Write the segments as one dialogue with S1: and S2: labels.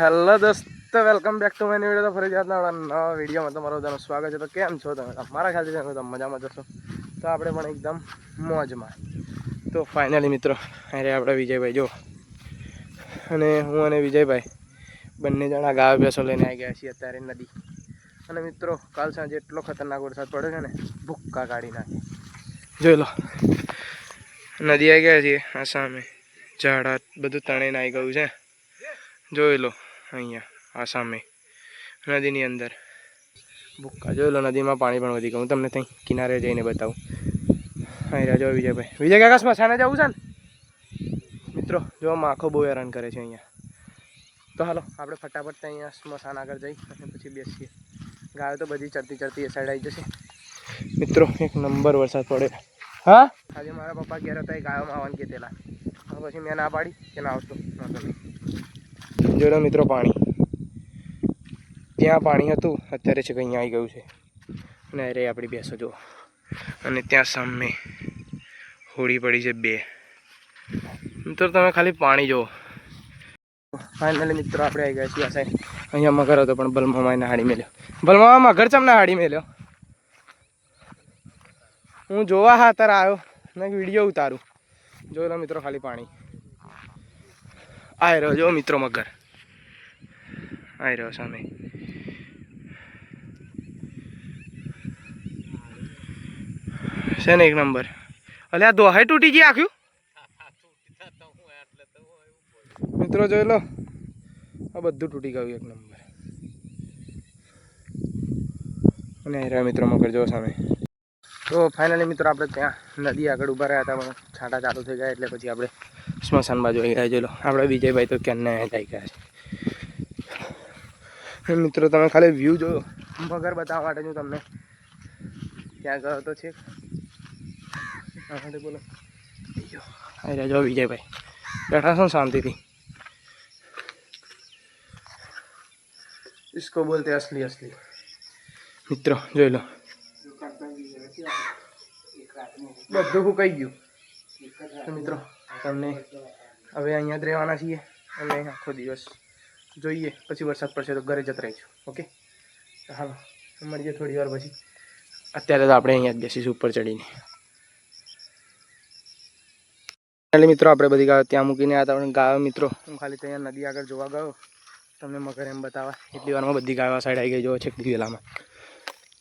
S1: Hello દોસ્તો welcome back to my video તો ફરી જાતના આપણા નવા વિડીયોમાં તમારું બધાનું સ્વાગત છે. તો કેમ છો તમે? મારા ખ્યાલથી તમે તો મજામાં જશો તો આપણે પણ એકદમ મોજમાં. તો ફાઇનલી મિત્રો, અરે આપણે વિજયભાઈ, જો. અને હું અને વિજયભાઈ બંને જણા ગાય બેસો લઈને આવી ગયા છીએ અત્યારે નદી. અને મિત્રો, કાલ સાંજે એટલો ખતરનાક વરસાદ પડ્યો છે ને, ભૂક્કા કાઢી નાખે. જોઈ લો. નદી આવી ગયા છીએ, આ સામે ઝાડા બધું તણીને આવી ગયું છે. જોઈ લો. અહીંયા, આ સામે, નદીની અંદર. ભૂક્કા જોઈ લો, નદીમાં પાણી પણ વધી ગયું. હું તમને ત્યાં કિનારે જઈને બતાવું. અહીંયા જો વિજયભાઈ. વિજય કાકા સ્મશાને જવું છે ને? મિત્રો, જો માખો બહુ હેરાન કરે છે અહીંયા. તો હાલો, આપણે ફટાફટ અહીંયા સ્મશાન આગળ જઈ અને પછી બેસીએ. ગાયો તો બધી ચડતી ચડતી એ સાઈડ આવી જશે. મિત્રો, એક નંબર વરસાદ પડે. હા? આજે મારા પપ્પા ઘેર હતા, એ ગાયોમાં આવવાનું કહેતેલા પછી મેં ના પાડી કે ના આવતો. જોડો મિત્રો પાણી. ત્યાં પાણી હતું, અત્યારે છે કે અહીંયા આવી ગયું છે. અને અરે આપણી બેસો જો અને ત્યાં સામે હોળી પડી છે બે. મિત્રો તમે ખાલી પાણી જુઓ. ફાઇનલી મિત્રો આપણે આવી ગયા છીએ આ સાઈડ અહીંયા મગર હતો પણ બલમામાને હાડી મેલ્યો. બલમામાં મગર ચમને હાડી મેલ્યો? હું જોવા હા અત્યારે આવ્યો, ને વીડિયો ઉતારું. જોયેલો મિત્રો ખાલી પાણી. આય રહ્યો જો મિત્રો મગર. આય રહ્યો સામે છે ને એક નંબર અલે આ દોહાઈ તૂટી ગઈ આખ્યું મિત્રો, જોઈ લો. આ બધું તૂટી ગયું એક નંબર અને આય રહ્યા મિત્રો મગર જો સામે. તો ફાઇનલી મિત્રો, આપણે ત્યાં નદી આગળ ઊભા રહ્યા હતા, પણ છાંટા ચાલુ થઈ ગયા, એટલે પછી આપણે સ્મશાન બાજુ આવી ગયા. જોઈ લો, આપણે વિજયભાઈ તો ક્યાંને જઈ ગયા છે. મિત્રો તમે ખાલી વ્યૂ જોયો મગર બતાવવા માટે હું તમને ત્યાં ગયો તો છે આ માટે બોલો આવી રહ્યા જો વિજયભાઈ બેઠા છો ને શાંતિથી इसको बोलते असली असली મિત્રો જોઈ લો બધું ફૂંકાઈ ગયું તો મિત્રો તમને હવે અહીંયા જ રહેવાના છીએ અને આખો દિવસ જોઈએ, પછી વરસાદ પડશે તો ઘરે જતા રહીશું, ઓકે? હાલો, મળીએ થોડી વાર પછી. અત્યારે તો આપણે અહીંયા જ બેસીશું ઉપર ચડીને. મિત્રો, આપણે બધી ગાયો ત્યાં મૂકીને હતા, પણ ગાયો મિત્રો, હું ખાલી ત્યાં નદી આગળ જોવા ગયો. તમને મગર એમ બતાવવા, એટલી વારમાં બધી ગાયો આ સાઈડ આવી ગઈ જો છે વેલામાં.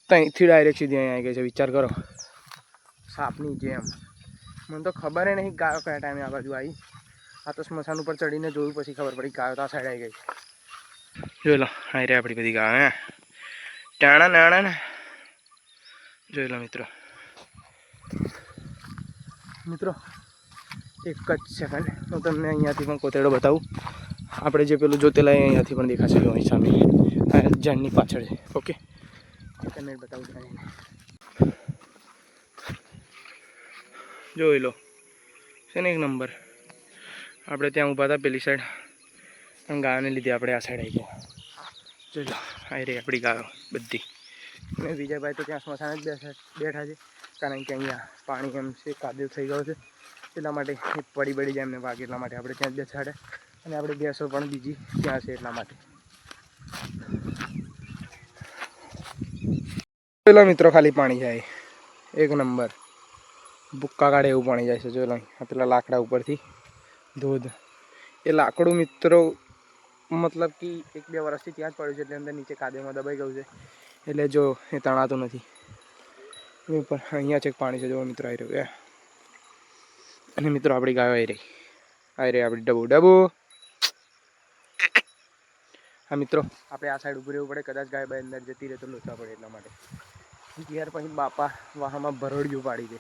S1: તો અહીંથી ડાયરેક્ટ સીધી અહીંયા આવી ગઈ છે, વિચાર કરો. સાપની જેમ. મને તો ખબર નહીં ગાયો કયા ટાઈમે આ બાજુ આવી. આ તો સ્મશાન ઉપર ચડીને જોયું, પછી ખબર પડી ગાયો તો આ સાઈડ આવી ગઈ. જોઈ લો આવી રહી આપણી બધી ગાયો હે. ટાણા નાણા ને. જોઈ લો મિત્રો. મિત્રો, એક જ સેકન્ડ હું તમને અહીંયાથી પણ કોતેડો બતાવું. આપણે જે પેલું જોતેલા અહીંયાથી પણ દેખાશે અહીં સામે. આ પાછળ છે. ઓકે? તમને બતાવું જોઈ લો છે ને એક નંબર. આપણે ત્યાં ઊભા હતા પેલી સાઈડ ગાયોને લીધે આપણે આ સાઈડ આવી ગયા. લો આવી રહી આપણી ગાયો બધી. અને વિજયભાઈ તો ત્યાં સ્મશાન જ બેઠા છે. કારણ કે અહીંયા પાણી એમ છે, કાદવ થઈ ગયો છે. એટલા માટે પડી પડી જાય એમને વાગે એટલા માટે આપણે ત્યાં જ બેસાડે. અને આપણે બેસો પણ બીજી ત્યાં છે એટલા માટે. પેલા મિત્રો, ખાલી પાણી જાય. એક નંબર. બુક્કા કાઢે એવું પાણી જાય છે. જો પેલા લાકડા ઉપરથી ધોધ. એ લાકડું મિત્રો મતલબ કે એક બે વર્ષથી ત્યાં જ પડ્યું છે, એટલે અંદર નીચે કાદવમાં દબાઈ ગયું છે. એટલે જો એ તણાતું નથી. ઉપર અહીંયા છે પાણી છે જો મિત્રો, આવી રહ્યું અને મિત્રો, આપણી ગાયો આવી રહી. આવી રહી આપણી ડબુ. ડબુ! હા, મિત્રો, આપણે આ સાઈડ ઉભું રહેવું પડે. કદાચ ગાય બાય અંદર જતી રહે તો લોચા પડે એટલા માટે. ત્યાર પછી બાપા વાહમાં ભરોડિયું પાડી દે.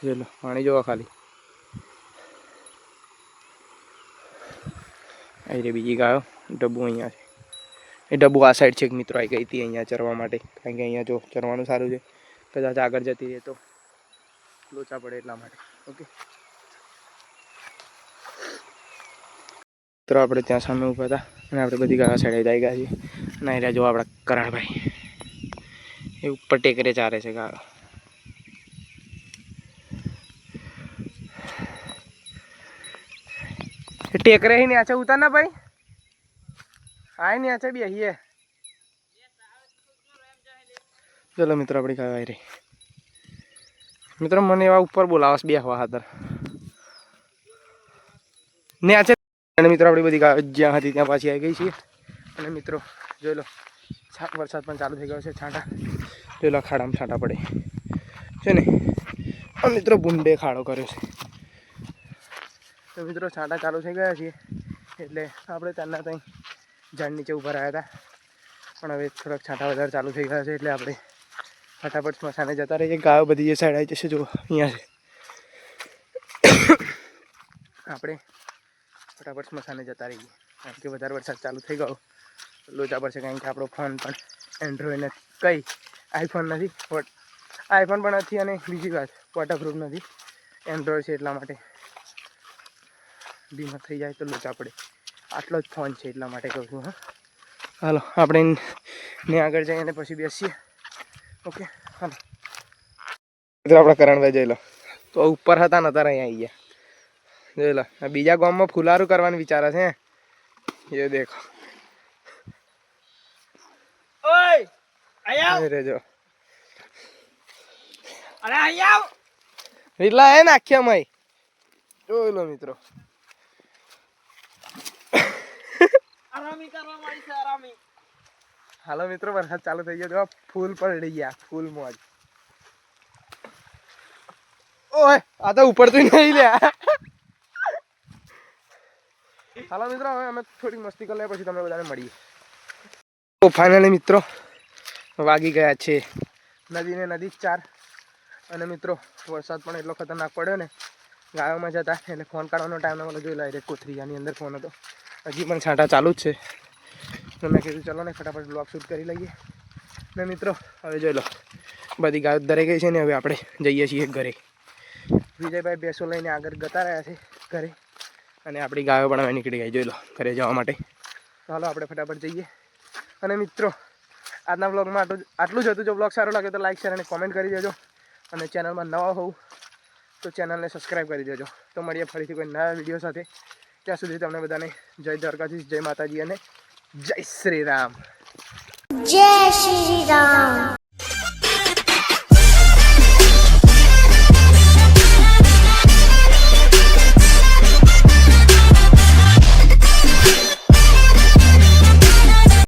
S1: ચલો પાણી જોવા ખાલી. આવી રહી બીજી ગાયો ડબ્બુ અહીંયા છે. એ ડબ્બુ આ સાઈડ છે મિત્રો આવી ગઈ હતી અહીંયા ચરવા માટે. કારણ કે અહીંયા જો ચરવાનું સારું છે. કદાચ આગળ જતી રહે તો લોચા પડે એટલા માટે. ઓકે મિત્રો, આપણે ત્યાં સામે ઊભા હતા અને આપણે બધી ગાયો સાઈડ આવી ગયા છીએ. અને અહીંયા જો આપણા કરણભાઈ એ ઉપર ટેકરે ચારે છે ગાયો. ટેકરે હી નેચે ઉતાર ના ભાઈ? હાય નેચે બેહીએ ચલો મિત્રો આપણી ખાવા રે મિત્રો, મને એવા ઉપર બોલાવશ બે હવા હાથર નેચે અને મિત્રો આપણી બધી જ્યાં હતી ત્યાં પાછી આવી ગઈ છે અને મિત્રો, જોઈ લો વરસાદ પણ ચાલુ થઈ ગયો છે, છાંટા. જોઈ લો ખાડામાં છાંટા પડે. છે ને? મિત્રો, ભૂંડે ખાડો કર્યો છે. તો મિત્રો છાંટા ચાલુ થઈ ગયા છે એટલે આપણે ત્યાંના ત્યાં ઝાડ નીચે ઊભા રહ્યા હતા. પણ હવે થોડાક છાંટા વધારે ચાલુ થઈ ગયા છે એટલે આપણે ફટાફટ સ્મશાને જતા રહીએ. ગાયો બધી એ સાઈડ આવી જશે જો અહીંયા છે. આપણે ફટાફટ સ્મશાને જતા રહીએ. કારણ કે વધારે વરસાદ ચાલુ થઈ ગયો. લોચા પડશે કારણ કે આપણો ફોન પણ એન્ડ્રોઈડ નથી કઈ આઈફોન નથી આઈફોન પણ નથી અને બીજી વાત વોટરપ્રૂફ નથી. એન્ડ્રોઈડ છે એટલા માટે. બીમાર થઈ જાય તો લોચા પડે આટલો જ ફોન છે એટલા માટે કહું છું હા. હાલો આપણે ને આગળ જઈએ અને પછી બેસીએ. ઓકે હાલો. મિત્રો આપણે કરણભાઈ જોઈ લો. તો ઉપર હતા નતા અહીંયા આવી ગયા. જોઈ લો આ બીજા ગામમાં ફુલારું કરવાનું વિચારે છે એ દેખો.
S2: ઓય આયા
S1: રેજો
S2: અરે આયા
S1: એટલા હે નાખ્યા મય જોઈ લો મિત્રો.
S2: આરામી કરવા મળી છે આરામી
S1: હાલો મિત્રો, વરસાદ ચાલુ થઈ ગયો. જો, ફૂલ પડી ગયા, ફૂલ મોજ. ઓય, આ તો ઉપરથી નહીં લ્યા હાલો મિત્રો, હવે અમે થોડી મસ્તી કરી લે પછી તમને બધાને મળીએ. તો ફાઇનલી મિત્રો, વાગી ગયા છે નદી ને નદી ચાર. અને મિત્રો, વરસાદ પણ એટલો ખતરનાક પડ્યો ને, ગાયોમાં જતા, એટલે ફોન કાઢવાનો ટાઈમ ના મળે જોઈ લે કોથરીયાની અંદર ફોન હતો. હજી પણ છાંટા ચાલુ જ છે. તો મેં કીધું, ચલો ને ફટાફટ બ્લોગ શૂટ કરી લઈએ. ને મિત્રો, હવે જોઈ લો, બધી ગાયો દરે ગઈ છે ને હવે આપણે જઈએ છીએ ઘરે. વિજયભાઈ બેસો લઈને આગળ ગતા રહ્યા છે ઘરે અને આપણી ગાયો પણ હવે નીકળી ગઈ, જોઈ લો, ઘરે જવા માટે. ચાલો, આપણે ફટાફટ જઈએ. અને મિત્રો, આજના બ્લોગમાં આટલું આટલું જ હતું. જો બ્લોગ સારો લાગે તો લાઈક શેર અને કોમેન્ટ કરી દેજો. અને ચેનલમાં નવા હોઉં તો ચેનલને સબસ્ક્રાઈબ કરી દેજો. તો મળીએ ફરીથી કોઈ નવા વીડિયો સાથે. ત્યાં સુધી તમને બધાને જય દ્વારકાધીશ, જય માતાજી અને જય શ્રી રામ.
S3: જય શ્રી રામ.